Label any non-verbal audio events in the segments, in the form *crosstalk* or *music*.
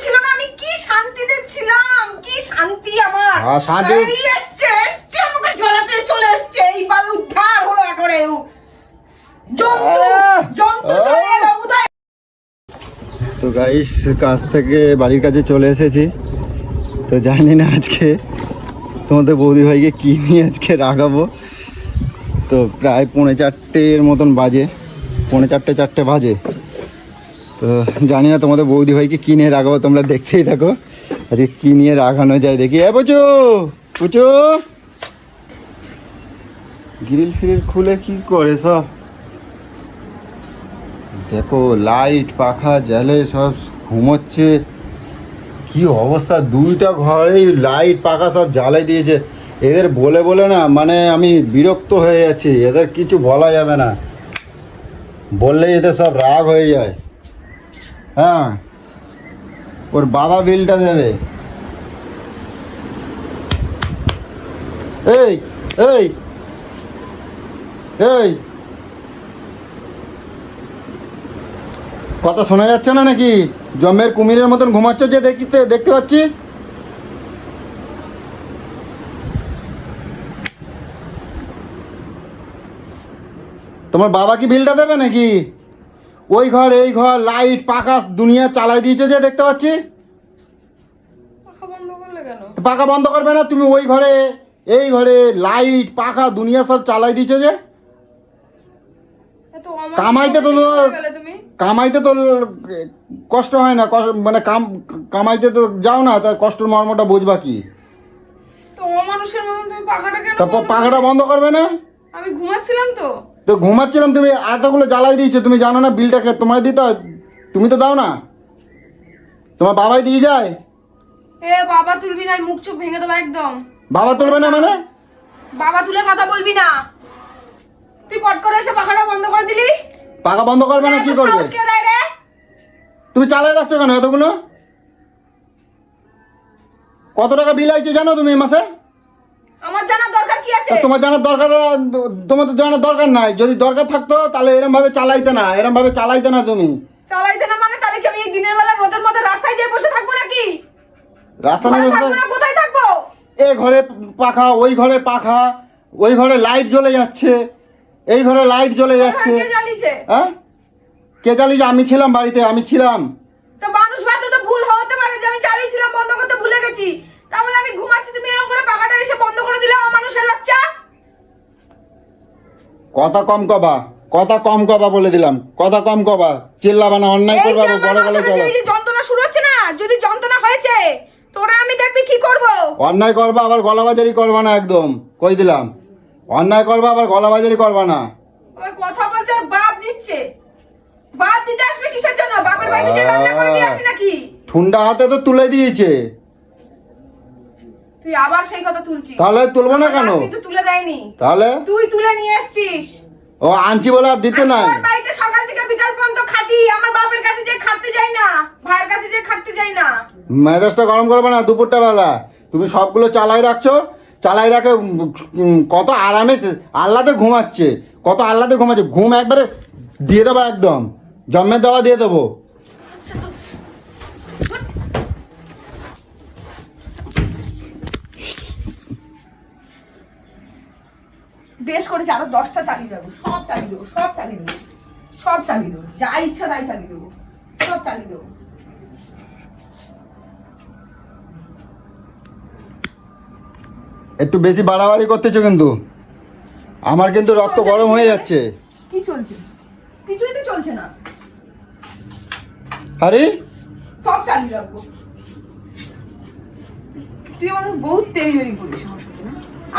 ছিল না আমি কি শান্তিতে ছিলাম? কি শান্তি আমার? শান্তি- এসছে এসছে আমাকে চলে এসছে। এইবার উদ্ধার হলো একবারে। জন্তু জন্তু চলে এলো উদয়। তো গাইস কাজ থেকে বাড়ির কাছে চলে এসেছি। তো জানি না আজকে তোমাদের বৌদি ভাইকে কী নিয়ে আজকে রাগাবো। তো প্রায় পৌনে চারটের মতন বাজে। পৌনে চারটে চারটে বাজে। তো জানি না তোমাদের বৌদি ভাইকে কী নিয়ে রাখাবো তোমরা দেখতেই থাকো। আজকে কী নিয়ে রাখানো যায় দেখি। এ পুচু পুচু গ্রিল ফিরিল খুলে কি করে সব? দেখো, লাইট, পাখা, জ্বালে সব ঘুমোচ্ছে। কি অবস্থা, দুইটা ঘরেই লাইট, পাখা সব জ্বালাই দিয়েছে। এদের বলে বলে না মানে আমি বিরক্ত হয়ে যাচ্ছি। এদের কিছু বলা যাবে না। বললেই এদের সব রাগ হয়ে যায়। হ্যাঁ। ওর বাবা বিলটা দেবে। এই এই এই। কথা শোনা যাচ্ছে না নাকি? জমের কুমিরের মতন ঘুমাচ্ছ যে দেখতে দেখতে পাচ্ছি? তোমার বাবা কি বিলটা দেবে নাকি? ওই ঘর এই ঘর লাইট পাখা দুনিয়া চালাই দিয়েছ যে দেখতে পাচ্ছি? পাখা বন্ধ তো পাখা বন্ধ করবে না তুমি ওই ঘরে এই ঘরে লাইট পাখা দুনিয়া সব চালাই দিয়েছ যে? কামাইতে তো কামাইতে তো কষ্ট হয় না মানে কাম কামাইতে তো যাও না তার কষ্টের মর্মটা বুঝবা কি? তো পাখাটা বন্ধ করবে না? আমি ঘুমাচ্ছিলাম তো। তো ঘুমাচ্ছিলাম তুমি এতগুলো জ্বালাই দিয়েছ তুমি জানো না বিলটাকে তোমায় দিতে হয় তুমি তো দাও না। তোমার বাবাই দিয়ে যায়। এ বাবা তুলবি না মুখ চোখ ভেঙে দেবো একদম। বাবা তুলবে না মানে? বাবা তুলে কথা বলবি না। তুই পট করে এসে পাখাটা বন্ধ করে দিলি? পাখা বন্ধ করবে না কি করবে? তুমি চালাই রাখছো কেন এতগুলো? কত টাকা বিল আইছে জানো তুমি এই মাসে? জানার দরকার কি আছে? তোমার জানার দরকার তোমার তো জানার দরকার নাই। যদি দরকার থাকতো তাহলে এরম ভাবে চালাইতে না এরম ভাবে চালাইতে না তুমি। চালাইতে না মানে? তাহলে কি আমি এই দিনের বেলা রোদের মধ্যে রাস্তায় যেয়ে বসে থাকব নাকি? রাস্তা থাকব না? কোথায় থাকব? এ ঘরে পাখা ওই ঘরে পাখা ওই ঘরে লাইট জ্বলে যাচ্ছে এই ঘরে লাইট জ্বলে যাচ্ছে। হ্যাঁ? কে জানি যে আমি ছিলাম বাড়িতে আমি ছিলাম। তো মানুষ মাত্র তো ভুল হতে পারে যে আমি চালিয়েছিলাম বন্ধ করতে ভুলে গেছি। তাহলে আমি ঘুমাচ্ছি তুমি এরকম করে এসে বন্ধ করে দিলে আমার মানুষের বাচ্চা? কথা কম কবা কথা কম কবা বলে দিলাম কথা কম কবা চিল্লাবা না অন্যায় করবা বড় আমার গলে চলো। এই যে যন্ত্রণা শুরু হচ্ছে না যদি যন্ত্রণা হয়েছে তোরা আমি দেখবি কি করব? অন্যায় করবা আবার গলাবাজারি করবা না একদম কই দিলাম। অন্যায় করবা আবার গলাবাজারি করবা না। আবার কথা বলছে আর বাপ দিচ্ছে। বাপ দিতে আসবে কিসের জন্য? বাপের বাড়িতে যে রান্না করে দিয়ে আসি নাকি? ঠুন্ডা হাতে তো তুলে দিয়েছে। তুই আবার সেই কথা তুলছিস। তাহলে তুলবো না কেন? কিন্তু তুলে দেয়নি। তাহলে? তুই তুলে নিয়ে এসেছিস। ও আনছি বলে আর দিতে নাই। তোর বাড়িতে সকাল থেকে বিকাল পর্যন্ত খাটি। আমার বাপের কাছে যে খাটতে যাই না। ভাইয়ের কাছে যে খাটতে যাই না। মেজাজটা গরম করবে না দুপুরটা বেলা। তুমি সবগুলো চালাই রাখছো। চালাই রাখে কত আরামে আল্লাতে ঘুমাচ্ছে। কত আল্লাতে ঘুমাচ্ছে। ঘুম একবারে দিয়ে দেবো একদম। জন্মের দেওয়া দিয়ে দেবো। বেশ করেছে আরও দশটা চালিয়ে দেবো সব চালিয়ে দেবো সব চালিয়ে দেবো সব চালিয়ে দেবো যা ইচ্ছা তাই চালিয়ে দেবো সব চালিয়ে দেবো। একটু বেশি বাড়াবাড়ি করতেছো কিন্তু। আমার কিন্তু রক্ত গরম হয়ে যাচ্ছে। কি চলছে? কিছুই তো চলছে না। আরে? সব চালিয়ে রাখব তুই আমার বহুত বেরি করিস আমার সাথে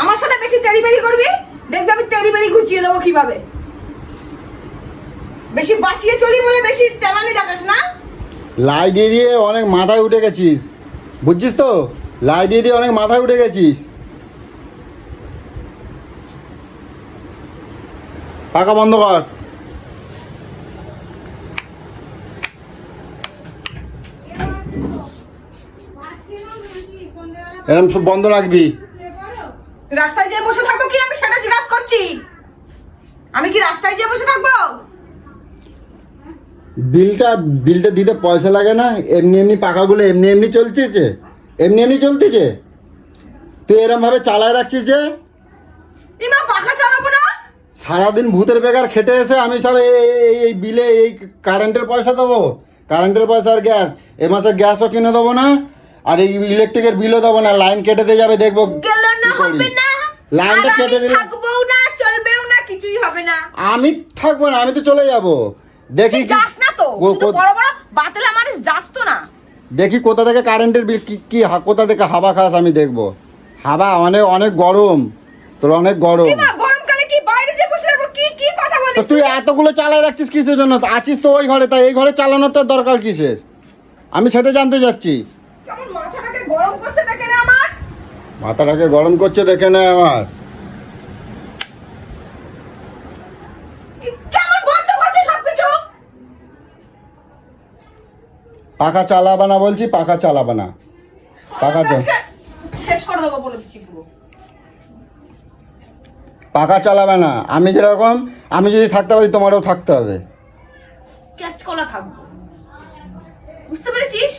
আমার সাথে বেশি বেরি করবি দেখবি আমি তেরি বেরি ঘুচিয়ে দেবো কীভাবে? বেশি বাঁচিয়ে চলি বলে বেশি তেলানি দেখাস না? লাই দিয়ে দিয়ে অনেক মাথায় উঠে গেছিস। বুঝছিস তো? লাই দিয়ে দিয়ে অনেক মাথায় উঠে গেছিস। পাকা বন্ধ কর। এরকম সব বন্ধ রাখবি। রাস্তায় যেয়ে বসে থাকব কি আমি? সেটা জিজ্ঞাসা করছি। আমি কি রাস্তায় যেয়ে বসে থাকব? বিলটা বিলটা দিতে পয়সা লাগে না এমনি এমনি পাকাগুলো এমনি এমনি চলতেছে এমনি এমনি চলতেছে। তুই এরম ভাবে চালায় রাখছিস যে? ইমা পাখা চালাবো না? সারাদিন ভূতের বেকার খেটে এসে আমি সব এই এই- বিলে এই কারেন্টের পয়সা দেবো। কারেন্টের পয়সা আর গ্যাস এ মাসে গ্যাসও কিনে দেবো না আর এই ইলেকট্রিকের বিলও দেবো না লাইন কেটে দিয়ে যাবে দেখব না। লাইনটা আমি কেটে দিলে থাকবোও না চলবেও না কিছুই হবে না। আমি থাকব না আমি তো চলে যাব। দেখি যাস না তো শুধু বড় বড় বাতিলে মানুষ যাস তো না। দেখি কোথা থেকে কারেন্টের বিল কি কি কোথা থেকে হাওয়া খাস আমি দেখব। হাওয়া অনেক অনেক গরম তোর অনেক গরম। গরমকালে কি বাইরে যে বসে থাকব? কি কি কথা তো বলিস তুই? এতগুলো চালাই রাখছিস কিসের জন্য? আছিস তো ওই ঘরে তাই এই ঘরে চালানোর তোর দরকার কিসের? আমি সেটা জানতে যাচ্ছি কেমন মাথাটাকে গরম করছে দেখে না আমার মাথাটাকে গরম করছে দেখে না আমার। পাখা চালাবা না বলছি পাখা চালাবা না। পাখা শেষ করে দেবো বলে দিচ্ছি পুরো। পাখা চালাবে না। আমি যেরকম আমি যদি থাকতে পারি তোমারও থাকতে হবে। ক্যাচ কলা থাকব। বুঝতে পেরেছিস?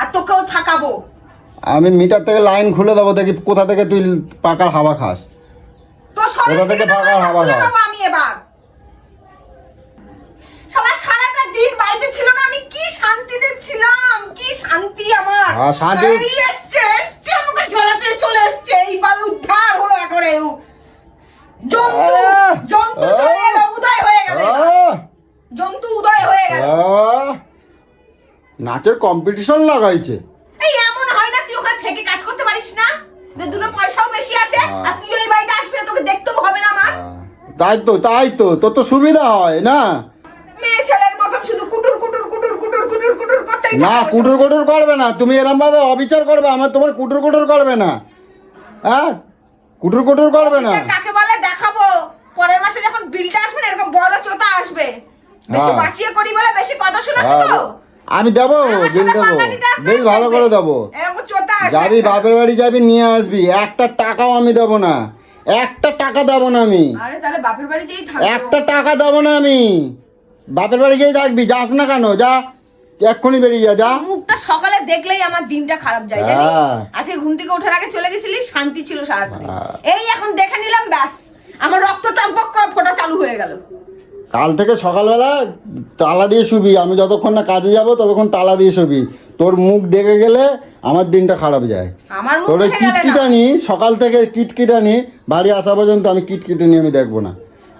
আর তোকেও থাকাবো। আমি মিটার থেকে লাইন খুলে দেবো দেখি কোথা থেকে তুই পাকার হাওয়া খাস। কোথা থেকে মাথা হাওয়া? দেবো আমি এবার। শালা সারাটা দিন বাড়িতে ছিল না আমি কি শান্তিতে ছিলাম কি শান্তি আমার? হ্যাঁ, শান্তি- এসছে এসছে আমাকে ঝোলাতে চলে এসছে এইবার উদ্ধার হলো একবারে। জন্তু জন্তু চলে এলো উদয় হয়ে গেল জন্তু উদয় হয়ে গেল। আহ! নাচের কম্পিটিশন লাগাইছে এই এমন হয় না তুই ওখানে থেকে কাজ করতে পারিস না যে দুটো পয়সাও বেশি আসে হ্যাঁ। আর তুই ওই বাড়িতে আসবি না তোকে দেখতেও হবে না আমার। তাই তো তাই তো তোর তো সুবিধা হয় না? মেয়ে ছেলের মতন শুধু কুটুর কুটুর কুটুর কুটুর কুটুর কুটুর করতেই না কুটুর কুটুর করবে না তুমি এরম ভাবে অবিচার করবে আমার তোমার কুটুর কুটুর করবে না। হ্যাঁ? কুটুর কুটুর করবে না। কাকে বলে? দেখাবো। পরের মাসে যখন বিলটা আসবে না এরকম বড় চোতা আসবে। বেশি হ্যাঁ। বাঁচিয়ে করি বলে বেশি কথা শোনাচ্ছ হ্যাঁ, তো? আমি দেবো বিল দেবো। বেশ ভালো। করে দেবো। এরকম যাবি *laughs* বাপের বাড়ি যাবি নিয়ে আসবি। একটা টাকাও আমি দেবো না। একটা টাকা দেবো না আমি। আরে তাহলে বাপের বাড়ি যেই থাকব। একটা টাকা দেবো না আমি। বাপের বাড়ি গিয়ে থাকবি যাস না কেন যা। এক্ষুনি বেরিয়ে যা যা। মুখটা সকালে দেখলেই আমার দিনটা খারাপ যায় জানিস? হ্যাঁ। আজকে ঘুম থেকে ওঠার আগে চলে গেছিলি শান্তি ছিল সারাদিন হ্যাঁ। এই এখন দেখে নিলাম ব্যাস। আমার রক্ত টকবক করে ফোটা চালু হয়ে গেল। কাল থেকে সকালবেলা তালা দিয়ে শুবি। আমি যতক্ষণ না কাজে যাব ততক্ষণ তালা দিয়ে শুবি। তোর মুখ দেখে গেলে আমার দিনটা খারাপ যায়। আমার তোর ওই কিটকিটানি সকাল থেকে কিটকিটানি বাড়ি আসা পর্যন্ত আমি কিটকিটানি আমি দেখব না।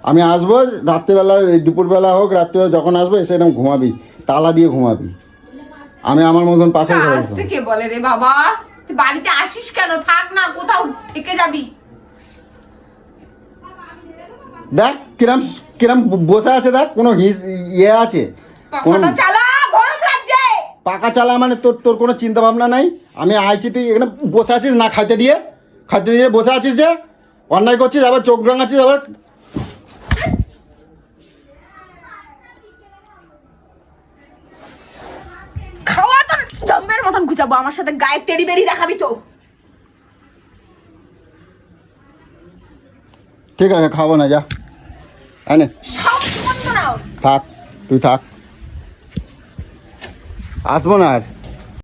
আমি আসব রাত্রিবেলা এই দুপুরবেলা হোক রাত্রিবেলা যখন আসব এসে এরকম ঘুমাবি তালা দিয়ে ঘুমাবি। আমি আমার মতন পাশে আজ বলে রে বাবা তুই বাড়িতে আসিস কেন? থাক না কোথাও থেকে যাবি। দেখ কিরাম কিরাম বসে আছে দেখ কোনো হিস ইয়ে আছে। কোনো পাখাটা চালা গরম লাগছে পাকা চালা মানে তোর তোর কোনো চিন্তা ভাবনা নাই। আমি আইছি তুই এখানে বসে আছিস না খাইতে দিয়ে? খাইতে দিয়ে বসে আছিস যে? অন্যায় করছিস আবার চোখ রাঙাচ্ছিস আবার খাওয়া তো মতন আমার সাথে গায়ে তেড়ি বেরি দেখাবি তো। ঠিক আছে খাব না যা। আনে সব বন্ধ নাও। থাক তুই থাক। আসব না আর।